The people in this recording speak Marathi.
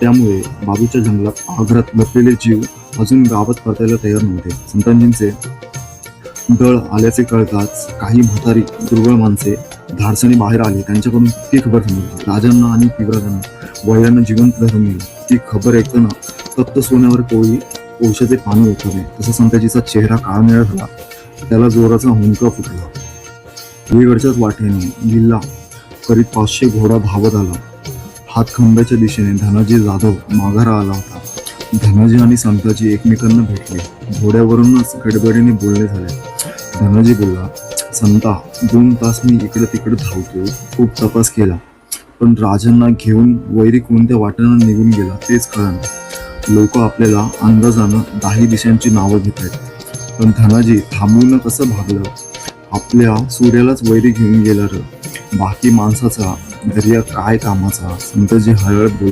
त्यामुळे बाजूच्या जंगलात आग्रात लपलेले जीव अजून गावात परतायला तयार नव्हते. संतांजींचे दळ आल्याचे कळताच काही म्हातारी दुर्बळ माणसे धाडसाने बाहेर आली. त्यांच्याकडून ती खबर समजली राजांना आणि पिवराजांना वैरांना जिवंत धरून नेलं ती खबर ऐकताना तप्त सोन्यावर कोळी कोळशाचे पानं उतरले तसा संताजीचा चेहरा काळनिळा झाला. त्याला जोराचा हुंका फुटला. वेगळच्याच वाटेने लिल्ला करीत पाचशे घोडा धावत आला. हातखंब्याच्या दिशेने धनाजी जाधव माघारा आला होता. धनाजी आणि संताजी एकमेकांना भेटले. घोड्यावरूनच गडबडीने बोलणे झाले. धनाजी बोलला संता दोन तास मी इकडे तिकडे धावतो खूप तपास केला. पण राजांना घेऊन वैरी कोणत्या वाटेनं निघून गेला तेच कळण लोक आपल्याला अंदाजानं दाही दिशांची नावं घेत आहेत. पण धनाजी थांबवून कसं भागलं? आपल्या सूर्यालाच वैरी घेऊन गेला र. बाकी माणसाचा दर्या काय कामाचा समजा जे हळद